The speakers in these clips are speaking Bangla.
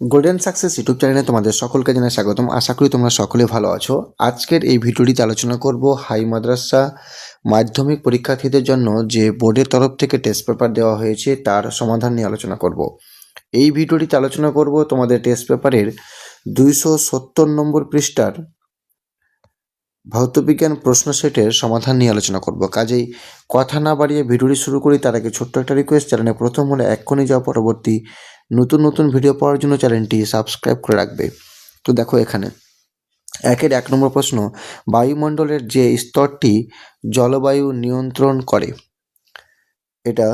গোল্ডেন সাকসেস ইউটিউব চ্যানেলে তোমাদের সকলকে জানাই স্বাগতম। আশা করি তোমরা সকলে ভালো আছো। আজকের এই ভিডিওটিতে আলোচনা করব হাই মাদ্রাসা মাধ্যমিক পরীক্ষার্থীদের জন্য যে বোর্ডের তরফ থেকে টেস্ট পেপার দেওয়া হয়েছে, তার সমাধান নিয়ে আলোচনা করব। এই ভিডিওটিতে আলোচনা করব তোমাদের টেস্ট পেপারের দুইশো সত্তর নম্বর পৃষ্ঠার ভৌতবিজ্ঞান প্রশ্ন সেটের সমাধান নিয়ে আলোচনা করব। কাজেই কথা না বাড়িয়ে ভিডিওটি শুরু করি, তার আগে ছোট্ট একটা রিকোয়েস্ট চ্যানেলে প্রথম হলে এক্ষুনি যাওয়া পরবর্তী নতুন নতুন ভিডিও পাওয়ার জন্য চ্যানেলটি সাবস্ক্রাইব করে রাখবে। তো দেখো এখানে। একের এক নম্বর প্রশ্ন, বায়ুমণ্ডলের যে স্তরটি জলবায়ু নিয়ন্ত্রণ করে, এটা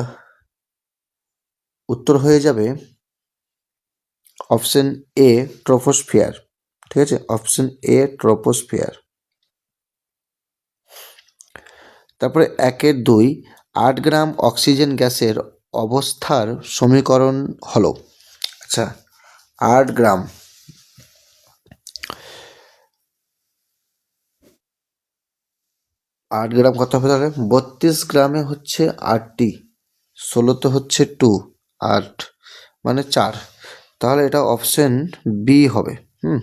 উত্তর হয়ে যাবে অপশন এ ট্রোপোস্ফিয়ার ঠিক আছে? অপশন এ ট্রোপোস্ফিয়ার তারপরে একের দুই, আট গ্রাম অক্সিজেন গ্যাসের অবস্থার সমীকরণ হলো আচ্ছা আট গ্রাম। আট গ্রাম কত হবে তাহলে? বত্রিশ গ্রামে হচ্ছে আটটি, ষোলোতে হচ্ছে টু, আট মানে চার। তাহলে এটা অপশন বি হবে, হুম,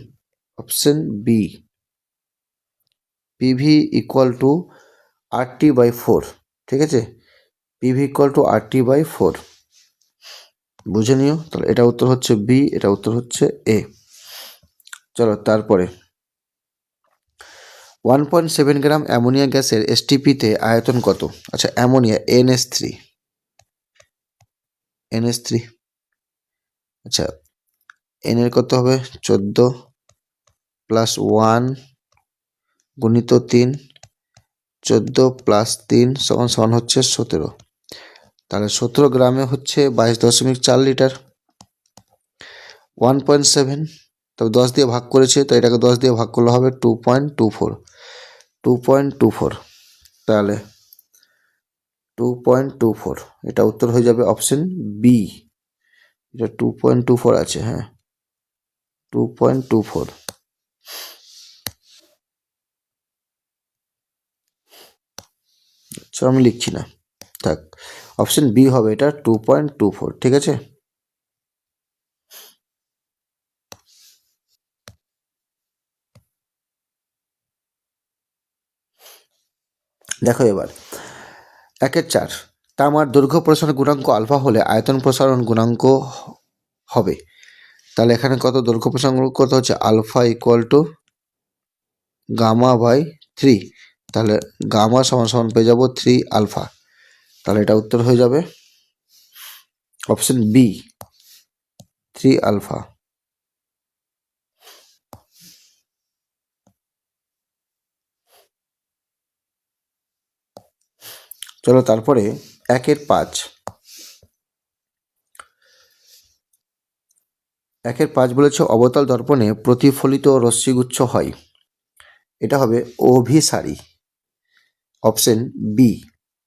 option B. PV equal to R T by four ঠিক আছে? PV equal to R T by four বুঝে নিও, তাহলে এটা উত্তর হচ্ছে বি এটা উত্তর হচ্ছে এ চলো, তারপরে। One point seven gram ammonia গ্যাসের এসটিপিতে আয়তন কত? আচ্ছা ammonia NS three NS three আচ্ছা এন এর কত হবে? চোদ্দ প্লাস ওয়ান গুণিত তিন। চোদ্দ প্লাস তিন সমান সমান হচ্ছে সতেরো। তাহলে সতেরো গ্রামে হচ্ছে বাইশ দশমিক চার লিটার। ওয়ান পয়েন্ট সেভেন তবে দশ দিয়ে ভাগ করেছে, তো এটাকে দশ দিয়ে ভাগ করলে হবে two point two four two point two four তাহলে টু পয়েন্ট টু ফোর এটা উত্তর হয়ে যাবে অপশন বি এটা টু পয়েন্ট টু ফোর আছে হ্যাঁ। টু পয়েন্ট টু ফোর আচ্ছা আমি লিখছি না। থাক অপশন বি হবে এটা টু পয়েন্ট টু ফোর ঠিক আছে? দেখো এবার, একের চার, তামার দৈর্ঘ্য প্রসারণ গুণাঙ্ক আলফা হলে আয়তন প্রসারণ গুণাঙ্ক হবে। তাহলে এখানে কত? দৈর্ঘ্য প্রসারণ কত হচ্ছে? Alpha equal to gamma by three তাহলে গামা সমান সমান পেয়ে যাব থ্রি আলফা তাহলে এটা উত্তর হয়ে যাবে অপশন বি থ্রি আলফা চলো তারপরে একের পাঁচ। একের পাঁচ বলেছে অবতল দর্পণে প্রতিফলিত রশ্মিগুচ্ছ হয়। এটা হবে অভিসারী। অপশন বি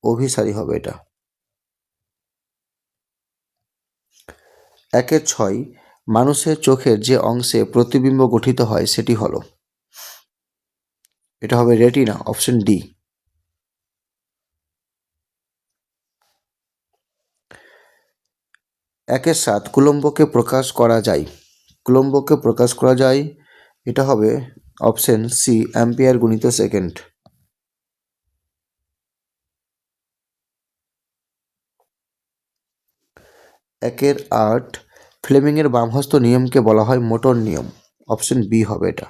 অভিসারী হবে এটা। একের ছয়, মানুষের চোখের যে অংশে প্রতিবিম্ব গঠিত হয় সেটি হলো। এটা হবে রেটিনা, অপশন ডি একের সাত, কুলম্বকে প্রকাশ করা যায়। কুলম্বকে প্রকাশ করা যায়, এটা হবে অপশন সি অ্যাম্পিয়ার গুণিত সেকেন্ড। একের আট ফ্লেমিংয়ের বামহস্ত নিয়মকে বলা হয় মোটর নিয়ম। অপশন বি হবে এটা।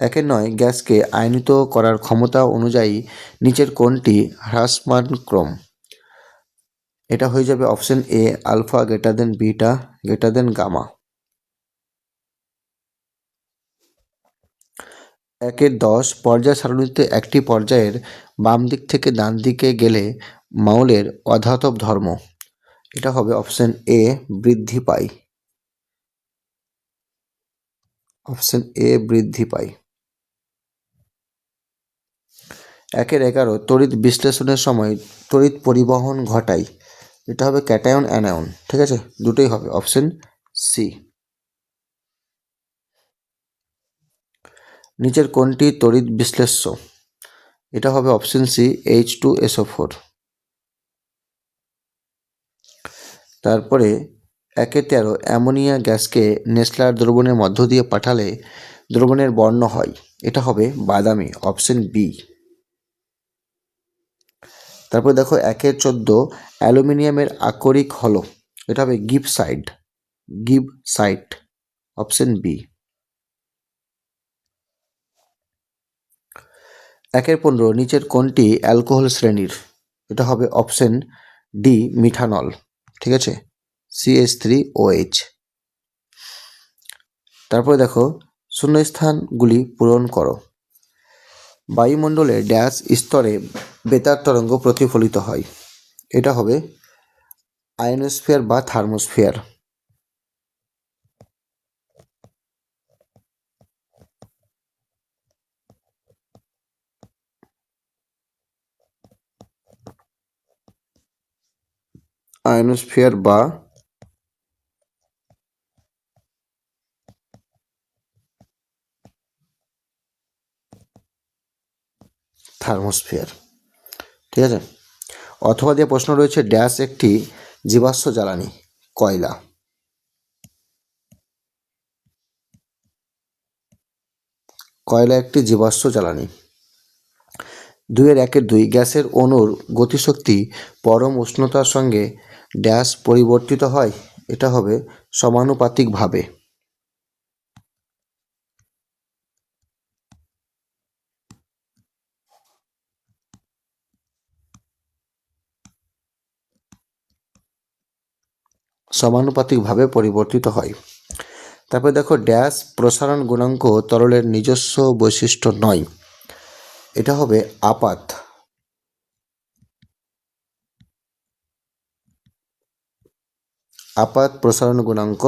একের নয়, গ্যাসকে আয়নিত করার ক্ষমতা অনুযায়ী নিচের কোনটি হ্রাসমান ক্রম। এটা হয়ে যাবে option A, alpha, greater than beta, greater than gamma. একের দশ পর্যায় সারণীতে একটি পর্যায়ের বাম দিক থেকে ডান দিকে গেলে মাউলের অধাতব ধর্ম। এটা হবে অপশন এ, বৃদ্ধি পায় অপশন এ, বৃদ্ধি পায় একের এগারো, তড়িৎ বিশ্লেষণের সময় তড়িৎ পরিবহন ঘটায় এটা হবে ক্যাটায়ন অ্যানায়ন, ঠিক আছে? দুটোই হবে অপশন সি। নিচের কোনটি তড়িৎ বিশ্লেষ্য। এটা হবে option C H two SO four তারপরে একে তেরো, অ্যামোনিয়া গ্যাসকে নেসলার দ্রবণের মধ্য দিয়ে পাঠালে দ্রবণের বর্ণ হয়। এটা হবে বাদামি, অপশন বি। তারপরে দেখো একের চোদ্দ, অ্যালুমিনিয়ামের আকরিক হলো। এটা হবে give side give site, option B. একের পনেরো, নিচের কোনটি অ্যালকোহল শ্রেণির? এটা হবে অপশন ডি মিঠানল ঠিক আছে? সিএস থ্রি ওএইচ তারপরে দেখো, শূন্যস্থানগুলি পূরণ করো। বায়ুমণ্ডলে ড্যাশ স্তরে বেতার তরঙ্গ প্রতিফলিত হয়। এটা হবে আয়নোস্ফিয়ার বা থার্মোস্ফিয়ার। আয়নোস্ফিয়ার বা থার্মোস্ফিয়ার। ঠিক আছে? অথবা দিয়ে প্রশ্ন রয়েছে, ড্যাশ একটি জীবাশ্ম জ্বালানি, কয়লা? কয়লা একটি জীবাশ্ম জ্বালানি। দুইয়ের একের দুই গ্যাসের অণুর গতিশক্তি পরম উষ্ণতার সঙ্গে ড্যাশ পরিবর্তিত হয়, এটা হবে সমানুপাতিকভাবে। সমানুপাতিকভাবে পরিবর্তিত হয়। তারপরে দেখো, ড্যাশ প্রসারণ গুণাঙ্ক তরলের নিজস্ব বৈশিষ্ট্য নয়। এটা হবে আপাত। আপাত প্রসারণ গুণাঙ্ক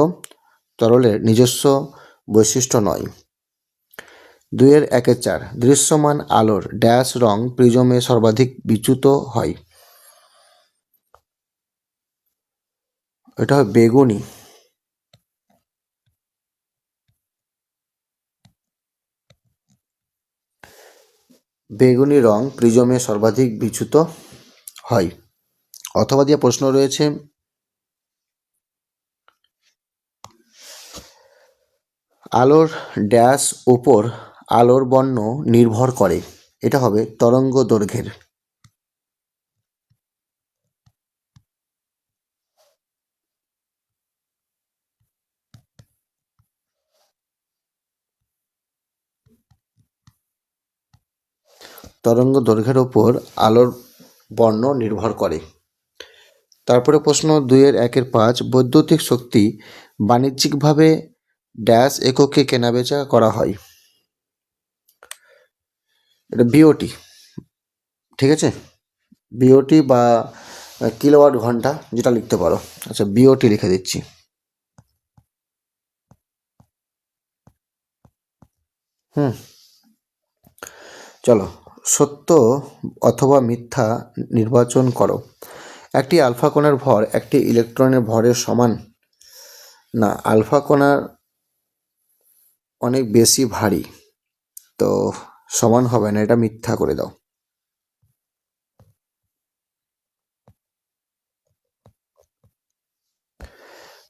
তরলের নিজস্ব বৈশিষ্ট্য নয়। দুইয়ের একে চার, দৃশ্যমান আলোর ড্যাশ রং প্রিজমে সর্বাধিক বিচ্যুত হয়। এটা হয় বেগুনি। বেগুনি রং প্রিজমে সর্বাধিক বিচ্যুত হয়। অথবা দিয়ে প্রশ্ন রয়েছে আলোর ড্যাশ উপর আলোর বর্ণ নির্ভর করে। এটা হবে তরঙ্গ দৈর্ঘ্যের। তরঙ্গ দৈর্ঘ্যের ওপর আলোর বর্ণ নির্ভর করে। তারপরে প্রশ্ন দুইয়ের একের পাঁচ, বৈদ্যুতিক শক্তি বাণিজ্যিকভাবে ড্যাশ এককে কেনাবেচা করা হয়। এটা বিওটি ঠিক আছে? বিওটি বা কিলোওয়াট ঘণ্টা যেটা লিখতে পারো। আচ্ছা বিওটি লিখে দিচ্ছি। হুম। চলো, সত্য অথবা মিথ্যা নির্বাচন করো। একটি আলফা কণার ভর একটি ইলেকট্রনের ভরের সমান না, আলফা কণার অনেক বেশি ভারী। তো সমান হবে না, এটা মিথ্যা করে দাও।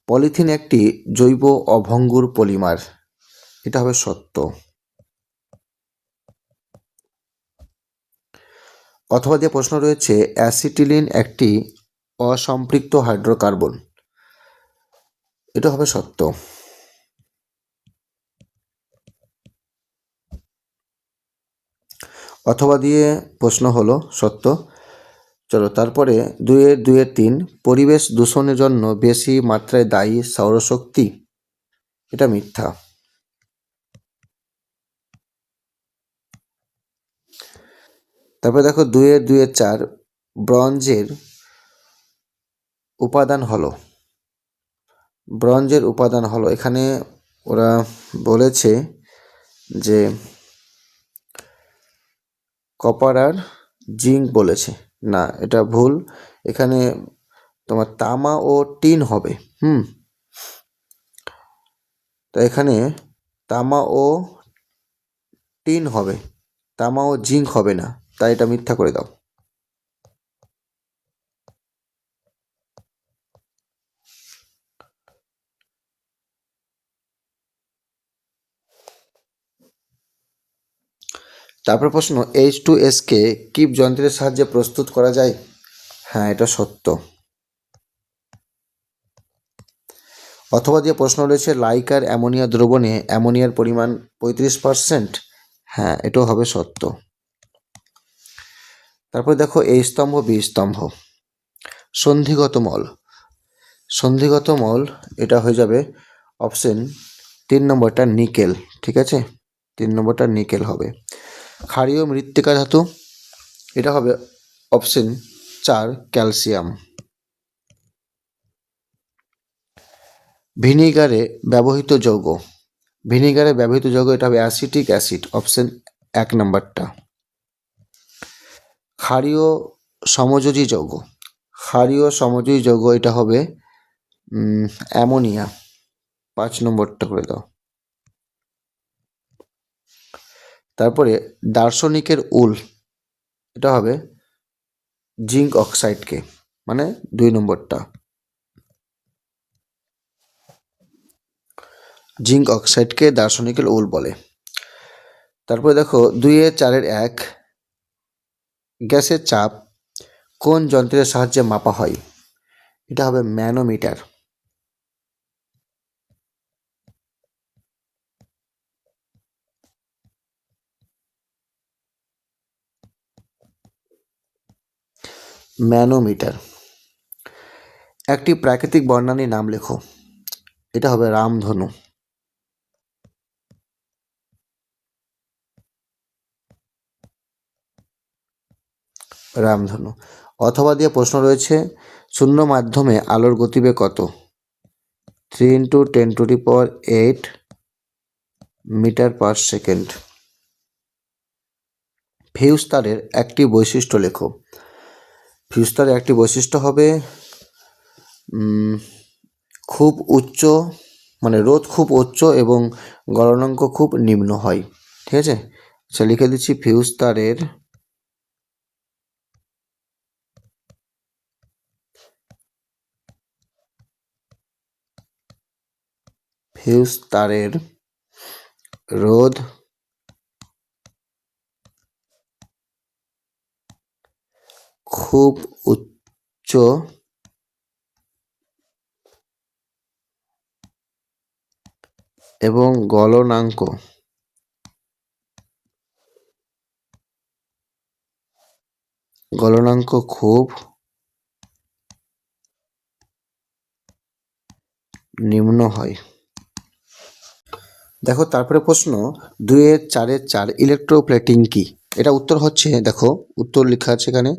পলিথিন একটি জৈব অভঙ্গুর পলিমার, এটা হবে সত্য। অথবা যে প্রশ্ন রয়েছে, অ্যাসিটিলিন একটি অসম্পৃক্ত হাইড্রোকার্বন, এটা হবে সত্য। অথবা দিয়ে প্রশ্ন হলো, সত্য। চলো, তারপরে দুয়ের দুয়ের তিন, পরিবেশ দূষণের জন্য বেশি মাত্রায় দায়ী সৌরশক্তি? এটা মিথ্যা। তারপরে দেখো দুয়ের দুয়ের চার, ব্রঞ্জের উপাদান হলো। ব্রঞ্জের উপাদান হলো। এখানে ওরা বলেছে যে কপার আর জিঙ্ক বলেছে। না, এটা ভুল। এখানে তোমার তামা ও টিন হবে, হুম? তো এখানে তামা ও টিন হবে, তামা ও জিঙ্ক হবে না, তাই এটা মিথ্যা করে দাও। তারপর প্রশ্ন এইচ টু এসকে কিপ যন্ত্রের সাহায্যে প্রস্তুত করা যায়? হ্যাঁ এটা সত্য। অথবা দিয়ে প্রশ্ন রয়েছে, লাইকার অ্যামোনিয়া দ্রবণে অ্যামোনিয়ার পরিমাণ পঁয়ত্রিশ পার্সেন্ট হ্যাঁ এটাও হবে সত্য। তারপর দেখো, এই স্তম্ভ বি স্তম্ভ। সন্ধিগত মল। সন্ধিগত মল, এটা হয়ে যাবে অপশন তিন নম্বরটা নিকেল, ঠিক আছে? তিন নম্বরটা নিকেল হবে। ক্ষারীয় মৃত্তিকা ধাতু। এটা হবে অপশন চার, ক্যালসিয়াম। ভিনিগারে ব্যবহৃত যৌগ। ভিনিগারে ব্যবহৃত যৌগ, এটা হবে অ্যাসিটিক অ্যাসিড, অপশন এক নম্বরটা। ক্ষারীয় সমযোজী যৌগ। ক্ষারীয় সমযোজী যৌগ, এটা হবে অ্যামোনিয়া। পাঁচ নম্বরটা করে দাও। তারপরে দার্শনিকের উল, এটা হবে জিঙ্ক অক্সাইডকে মানে দুই নম্বরটা। জিঙ্ক অক্সাইডকে দার্শনিকের উল বলে। তারপরে দেখো, দুইয়ের চারের এক, গ্যাসের চাপ কোন যন্ত্রের সাহায্যে মাপা হয়? এটা হবে ম্যানোমিটার। ম্যানোমিটার। একটি প্রাকৃতিক বর্ণালীর নাম লেখো। এটা হবে রামধনু। রামধনু। অথবা দিয়ে প্রশ্ন রয়েছে, শূন্য মাধ্যমে আলোর গতিবেগ কত? Three into ten to the power eight metre per second fuse তারের একটি বৈশিষ্ট্য লেখো। ফিউজ তারের একটি বৈশিষ্ট্য হবে খুব উচ্চ মানে রোদ খুব উচ্চ এবং গলনাঙ্ক খুব নিম্ন হয়। ঠিক আছে? আচ্ছা লিখে দিচ্ছি ফিউজ তারের ফিউজ তারের রোধ খুব উচ্চ এবং গলনাঙ্ক। গলনাঙ্ক খুব নিম্ন হয়। দেখো, তারপরে প্রশ্ন, দুইয়ের চারের চার ইলেকট্রোপ্লেটিং কি? এটা উত্তর হচ্ছে, দেখো, উত্তর লেখা আছে এখানে,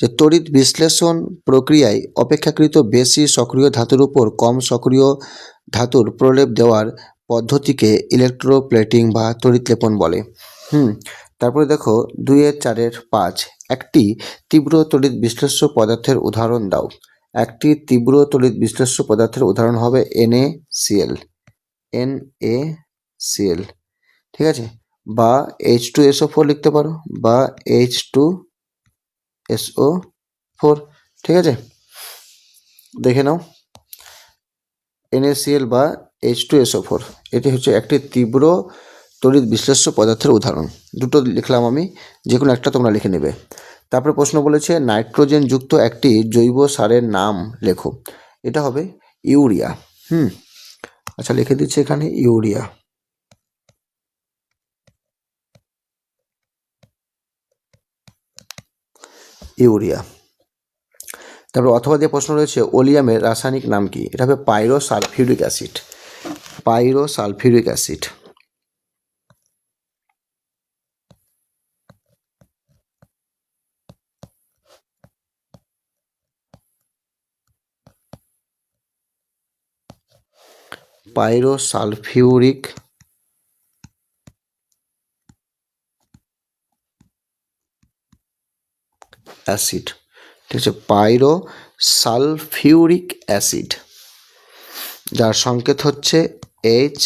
যে তড়িৎ বিশ্লেষণ প্রক্রিয়ায় অপেক্ষাকৃত বেশি সক্রিয় ধাতুর উপর কম সক্রিয় ধাতুর প্রলেপ দেওয়ার পদ্ধতিকে ইলেকট্রোপ্লেটিং বা তড়িৎ লেপন বলে। হুম, তারপরে দেখো, দুইয়ের চারের পাঁচ, একটি তীব্র তড়িৎ বিশ্লেষ্য পদার্থের উদাহরণ দাও। একটি তীব্র তড়িৎ বিশ্লেষ্য পদার্থের উদাহরণ হবে NaCl এন এ সিএল ঠিক আছে? বা এইচ টু এসও ফোর লিখতে পারো, বা এইচ টু এসও ফোর ঠিক আছে? দেখে নাও। এনএসিএল বা এইচ টু এসও ফোর এটি হচ্ছে একটি তীব্র তড়িৎ বিশ্লেষ্য পদার্থের উদাহরণ। দুটো লিখলাম আমি যে কোনো একটা তোমরা লিখে নেবে। তারপরে প্রশ্ন বলেছে, নাইট্রোজেন যুক্ত একটি জৈব সারের নাম লেখো। এটা হবে ইউরিয়া। হুম। আচ্ছা লিখে দিচ্ছি এখানে ইউরিয়া। ইউরিয়া। তারপর অথবা দিয়ে প্রশ্ন রয়েছে, ওলিয়ামের রাসায়নিক নাম কি? এটা হবে pyro sulphuric acid. Pyro sulphuric acid. Pyro sulphuric acid. ঠিক আছে পাইরো সালফিউরিক অ্যাসিড, যার সংকেত হচ্ছে এইচ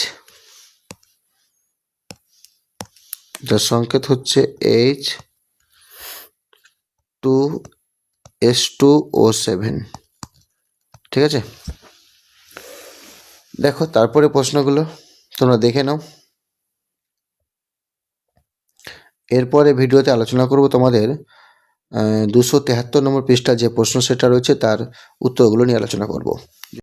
যার সংকেত হচ্ছে H two S two O seven ঠিক আছে? দেখো, তারপরে প্রশ্নগুলো, তোমরা দেখে নাও। এরপরে ভিডিওতে আলোচনা করব তোমাদের দুশো তেহাত্তর নম্বর পৃষ্ঠা যে প্রশ্ন সেটা রয়েছে তার উত্তরগুলো নিয়ে আলোচনা করব।